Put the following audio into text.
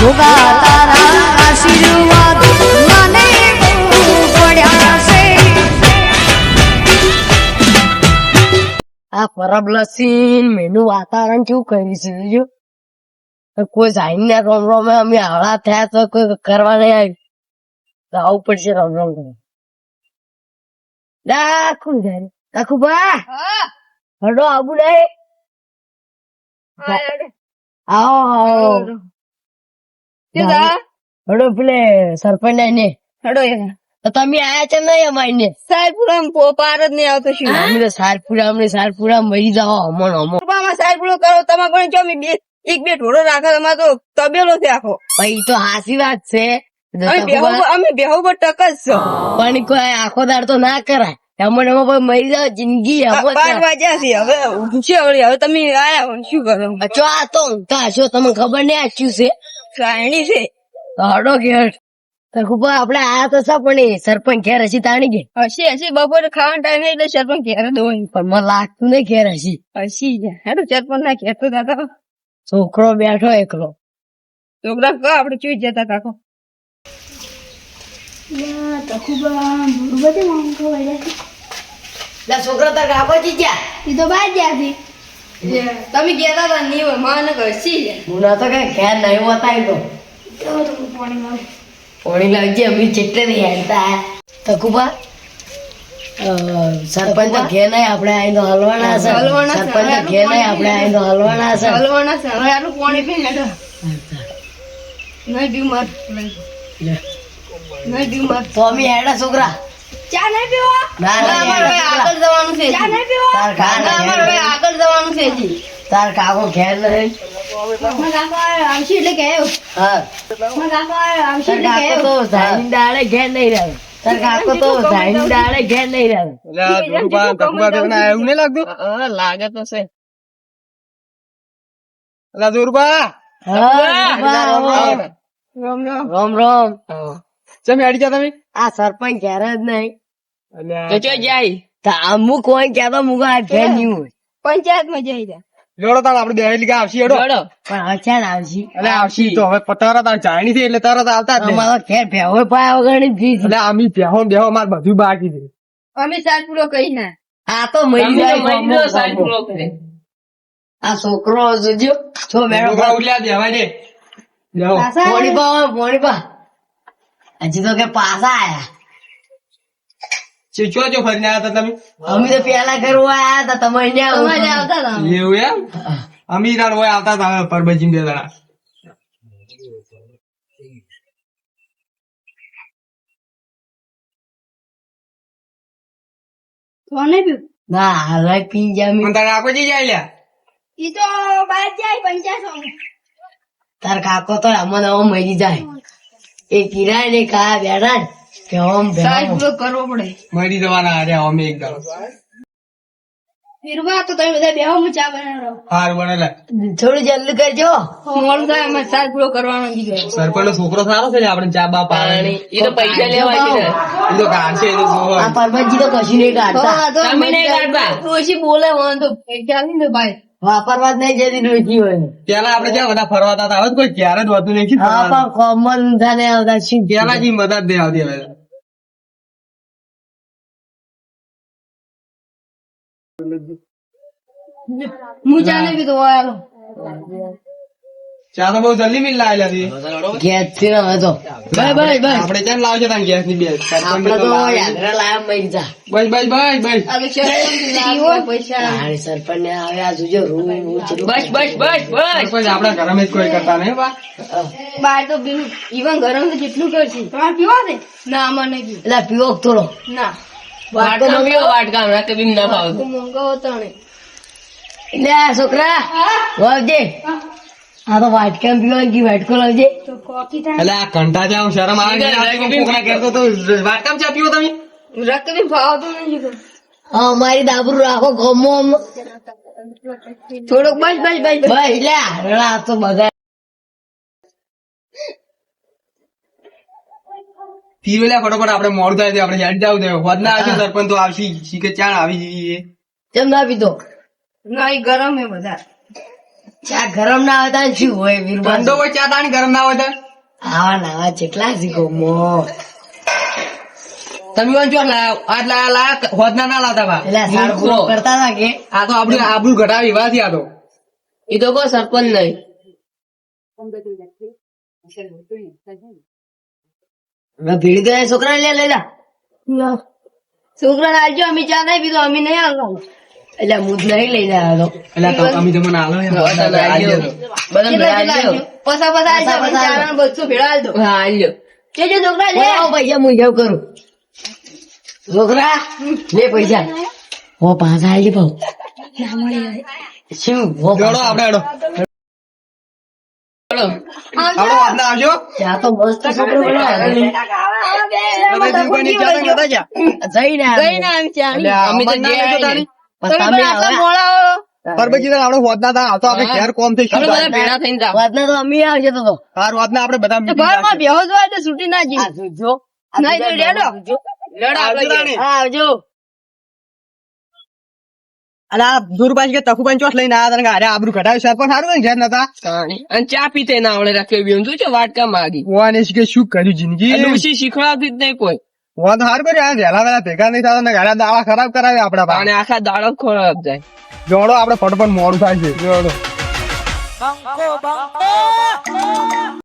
ભોગા તારા આશીર્વાદ મને પડ્યા છે આ પરબલસી મેનું વાતાવરણ કેવું કરી છે જો કોઈ જાઈ ને રોમ રોમ અમે હળા થયા તો કોઈ કરવા નહીં આવ્યું. તો આવું પડશે રોમ રોમ કરવા દાખું જાય. બા! હડો આબુ નહીં આવો આવો. હડો પેલે સરપંચ ને હેડો તમે આયા છે નહીં અમારી ને? સાહેબપુરા પાર જ નહીં આવતો શું અમે તો સારપુરા અમને સારપુરા મરી જાઓ અમણ રૂપામાં સાહેબપુરો કરો તમારે પણ જો બે એક બે ઢોરો રાખો તમારે તો તબેલો છે આખો. ભાઈ તો હાસી વાત છે. અમે બેહો પર ટક જ છો. પણ કોઈ આખો દાડ તો ના કરાય. અમને એમાં પણ મરી જાવ જિંદગી પાંચ વાગ્યા છે. હવે ઊંઘશે હવે તમે આયા શું કરો? ચો આ તો ઊંઘતા હશો તમને ખબર નહીં આચ્યું છે? સાયણી છે. તો ઘેર. તો ખૂબ આપડે આ તો સા પણ એ સરપંચ ઘેર હશે તાણી ગઈ. હશે હસી બપોરે ખાવાનો ટાઈમ એટલે સરપંચ ઘેર દોઈ પણ મને લાગતું નહીં ઘેર હસી હસી જાય હેડો સરપંચ ના ઘેર તો દાદા છોકરો બેઠો એકલો. છોકરા કહો આપણે ચૂઈ જતા કાકો છોકરો એ તો જી ગયા તમે ગયા હતા નહીં હોયમાં ને ઘસી હું ના તો કઈ ઘેર નહીં હોતા તો પાણી લાવજે અમે જેટલે નહીં હેલતા તકુબા સરપંચ તો ઘેર નહીં આપણે આઈ તો હલવાના છે. સરપંચ તો ઘેર નહીં આપણે અહીં તો હલવાના છે. હલવાના છે હવે આટલું પાણી પી હેડો. નહીં બીમાર. લે. નહીં બીમાર. તો અમે હેડા છોકરા. ચા નહીં પીવા? ના ના અમારે આગળ જવાનું છે ચા નહીં. પીવા તાર કાકો અમારે આગળ જવાનું છે જી તાર કાકો ઘેર નહીં. આવશે એટલે કે હા. આવશે તાર કાકો તો ઝાઈની દાડે ઘેર નહીં રહે. તાર કાકો તો ઝાઈની દાડે ઘેર નહીં રહે. લાગે તો છે. રામ રામ. રોમ રોમ. ચમ હેડી જા તમે? આ સરપંચ ઘેર જ નહીં. તો ચો જાય. તો અમુક કોઈ કહેતો મુક આ ઘેર નહીં હોય. પંચાયત જઈ જાય જોડો તાણ આપણે બે લીગા આવશી હેડો. પણ અચાન આવશે. એટલે આવશી. તો હવે તરત આ જાણી છે એટલે તરત આવતા જ અમારો ઘેર ભેવો પાયા વગરની ફીસ એટલે આમી બેહો બેહો માર બધું બાકી છે. અમે સાત પૂરો કહી ના. આ તો મરી જાય. ગમો, ગમો. આ છોકરો જોજો છો મેળો ઉલ્યા દેવા દે બેહો પોણી પા પોણી હજી તો કે પાસા આયા. ચો ફરીને આવ્યા હતા તમે? અમે તો પેલા કરવા આવ્યા હતા તમે અહીંયા. આવતા હતા? એવું એમ? અમી હોય આવતા હતા પરબજી બે કોને પીવું? ના હવે પી જામી અને તારે આખો જી જાય લ્યા? ઈ તો બહાર જાય પંચાયત તાર કાકો તો અમને હવે મરી જાય. એ કિરાય ને કા બેડા કે ઓમ પૂરો કરવો પડે. મરી જવાના અરે અમે એક દાડો ફીરવા તો તમે બધા બેહો હું ચા બનાવો હાર બનેલા થોડું જલ્દી કરજો. મોડું થાય અમે સાજ પૂરો કરવાનો સરપંચ છોકરો સારો છે ને? આપણે ચા બા પાણી. એ તો પૈસા લેવા એ તો કાઢશે એ તો આ પરબતજી તો કશું નહીં કાઢતા. તમે નહીં કાઢતા. ડોશી બોલે મને તો નહીં ભાઈ. વાપરવા જ નહીં જતી ડોસી હોય. પેલા આપડે જ્યાં બધા ફરવા હતા આવે કોઈ ક્યારે જ વધુ નહીં હા પણ કોમન થાને આવતા શું પેલા જી મદદ દે આવતી હવે. હું નહીં પીતો આલો ચા તો બહુ જલ્દી મિલ લાવેલા હતી ગેસ છે હવે તો. ભાઈ ભાઈ ભાઈ આપણે ત્યાં લાવજો તાન ગેસની બે? આપણે તો યાત્રા લાયા મરી જા. બસ બસ બસ બસ. પૈસા સરપંચ ને આવે આ જોજો રૂમ બસ બસ બસ બસ. સરપંચ આપણા ઘરમાં જ કોઈ કરતા નહીં બા. બાર તો બિલ ઈવન ગરમ તો જેટલું કરશે તમારે પીવો છે? ના મને નહીં એટલે પીવો થોડો? ના. વાટકો પીવો વાટકા હમણાં કદી ના ભાવ તો મોંઘા હોતા આ છોકરા. વાવજે. આ તો વાટકા પીવા કી વાટકો લાવજે. તો કોકી થાય? એટલે આ કંટા જાવ શરમ આવે કરતો તો વાટકામ ચા પીવો તમે? રક્ત ફાવતું નથી હા મારી દાબરું રાખો ગમો થોડોક બસ બસ બસ બસ. ભાઈ એટલે આ તો બગાડ પીવેલા ફટોફટ આપણે મોડ થાય છે આપણે હેડ જાવ દે હોદ ના આવશે સરપંચ તો આવશે શીખે ચાણ આવી જઈએ. કેમ ના પીધો? ના એ ગરમ હે બધા. ચા ગરમ ના આવતા ને શું હોય વીરબા ઠંડો હોય ચા તાણી ગરમ ના હોય તો? આવા નાવા જેટલા શીખો મો. તમે છો લાયા આટલા લાયા હોદના ના લાવતા બા. એટલે સારું કરતા હતા કે? આ તો આપણું આબરૂ ઘટાવી વાથી આ તો. એ તો કોઈ સરપંચ નહીં. હવે ભીડી ગયા છોકરા લે લઈ જા. છોકરા આવજો અમે ચા નહીં પીધો અમે નહીં આવવાનું એટલે હું જ નહીં લઈને આવ્યો એટલે તો અમે તમને આલો. બધા ભેળા. પસા પસા પસા બસો ભેળા આવજો હા આવજો જે જે છોકરા લે ઓ પૈસા હું જેવું કરું છોકરા લે પૈસા હો પાછા આવી ભાવ શું હો આપણે હેડો આપણે આવજો ચા તો મસ્ત છોકરો બનાવે તમે દીવકોની ચા તો નતા જા. જઈને આમ ના ચા અમે તો દૂરબાજ કે તખુબાઈ ચોટ લઈને આવ્યા તને અરે આબરું ઘટાડ્યું સર પણ સારું ને ઘેર નતા. અને ચા પીતે ના આવડે રાખ્યો શું છે વાટકા માગી. ઓને કે શું કર્યું જિંદગી? શીખવાડતી જ નહીં કોઈ. ઓન સારું કર્યું. આ વેલા વહેલા ભેગા નહીં થતા ને ગાડા દાવા ખરાબ કરાવે આપડા અને આખા દાડો ખોરાક જાય. જોડો આપડે ફટફટ મોડું થાય છે. જોડો.